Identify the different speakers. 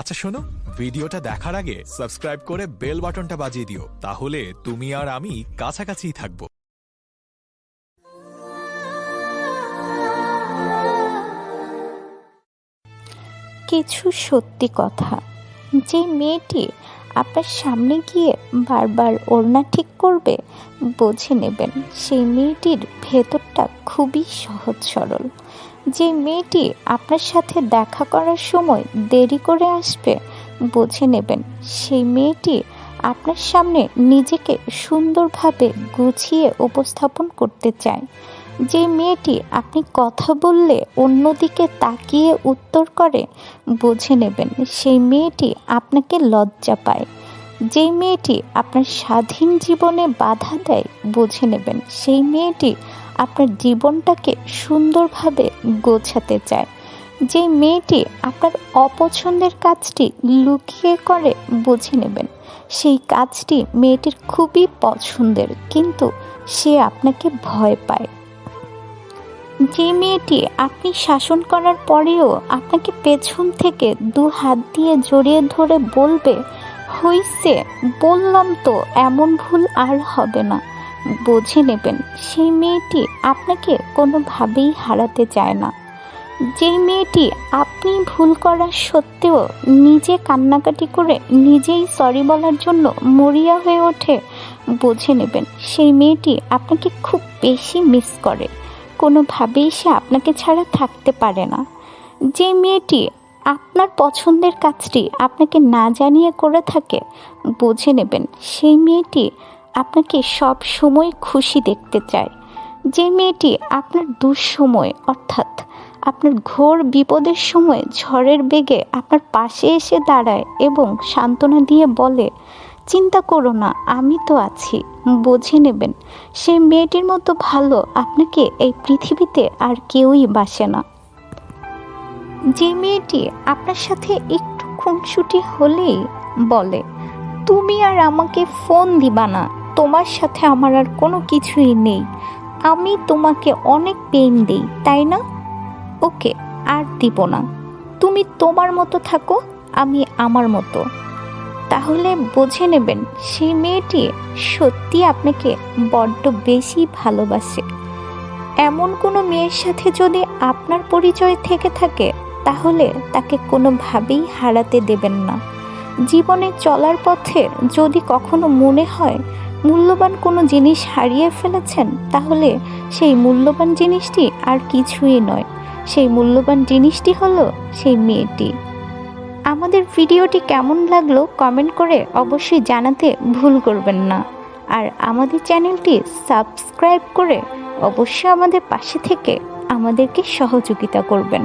Speaker 1: আচ্ছা শোনো, ভিডিওটা দেখার আগে সাবস্ক্রাইব করে বেল বাটনটা বাজিয়ে দিও, তাহলে তুমি আর আমি কাছাকাছিই থাকব।
Speaker 2: কিছু সত্যি কথা, যে মেয়েটি আপনার সামনে গিয়ে বারবার ওড়না ঠিক করবে বুঝে নেবেন। সেই মেয়েটির ভেতরটা খুবই সহজ সরল। যে মেয়েটি আপনার সাথে দেখা করার সময় দেরি করে আসবে, বুঝে নেবেন। সেই মেয়েটি আপনার সামনে নিজেকে সুন্দরভাবে গুছিয়ে উপস্থাপন করতে চায় যে মেয়েটি আপনি কথা বললে অন্যদিকে তাকিয়ে উত্তর করে, বুঝে নেবেন সেই মেয়েটি আপনাকে লজ্জা পায়। যে মেয়েটি আপনার স্বাধীন জীবনে বাধা দেয়, বুঝে নেবেন। সেই মেয়েটি আপনার জীবনটাকে সুন্দরভাবে গোছাতে চায়। যে মেয়েটি আপনার অপছন্দের কাজটি লুকিয়ে করে বুঝে নেবেন। সেই কাজটি মেয়েটির খুবই পছন্দের, কিন্তু সে আপনাকে ভয় পায়। যে মেয়েটি আপনি শাসন করার পরেও আপনাকে পেছন থেকে দু হাত দিয়ে জড়িয়ে ধরে বলবে, হইছে, বললাম তো এমন ভুল আর হবে না। বুঝে নেবেন, সেই মেয়েটি আপনাকে কোনোভাবেই হারাতে চায় না। যে মেয়েটি আপনি ভুল করা সত্ত্বেও নিজে কান্নাকাটি করে নিজেই সরি বলার জন্য মরিয়া হয়ে ওঠে, বুঝে নেবেন সেই মেয়েটি আপনাকে খুব বেশি মিস করে। কোনোভাবেই সে আপনাকে ছাড়া থাকতে পারে না। যে মেয়েটি আপনার পছন্দের কাজটি আপনাকে না জানিয়ে করে থাকে, বুঝে নেবেন সেই মেয়েটি আপনাকে সব সময় খুশি দেখতে চায়। যে মেয়েটি আপনার দুঃসময়, অর্থাৎ আপনার ঘোর বিপদের সময় ঝড়ের বেগে আপনার পাশে এসে দাঁড়ায় এবং সান্ত্বনা দিয়ে বলে, চিন্তা করো না, আমি তো আছি। বুঝে নেবেন সেই মেয়েটির মতো ভালো আপনাকে এই পৃথিবীতে আর কেউই বাসে না। যে মেয়েটি আপনার সাথে একটু খুনসুটি হলেই বলে, তুমি আর আমাকে ফোন দিবা না, তোমার সাথে আমার আর কোনো কিছুই নেই। আমি তোমাকে অনেক পেইন দিই, তাই না? ওকে, আর দিব না। তুমি তোমার মতো থাকো, আমি আমার মতো। তাহলে বুঝে নেবেন, সেই মেয়েটি সত্যি আপনাকে বড্ড বেশি ভালোবাসে। এমন কোনো মেয়ের সাথে যদি আপনার পরিচয় থেকে থাকে, তাহলে তাকে কোনোভাবেই হারাতে দেবেন না। জীবনে চলার পথে যদি কখনো মনে হয় মূল্যবান কোনো জিনিস হারিয়ে ফেলেছেন, তাহলে সেই মূল্যবান জিনিসটি আর কিছুই নয়। সেই মূল্যবান জিনিসটি হলো সেই মেয়েটি। আমাদের ভিডিওটি কেমন লাগল কমেন্ট করে অবশ্যই জানাতে ভুল করবেন না। আর আমাদের চ্যানেলটি সাবস্ক্রাইব করে অবশ্যই আমাদের পাশে থেকে আমাদেরকে সহযোগিতা করবেন।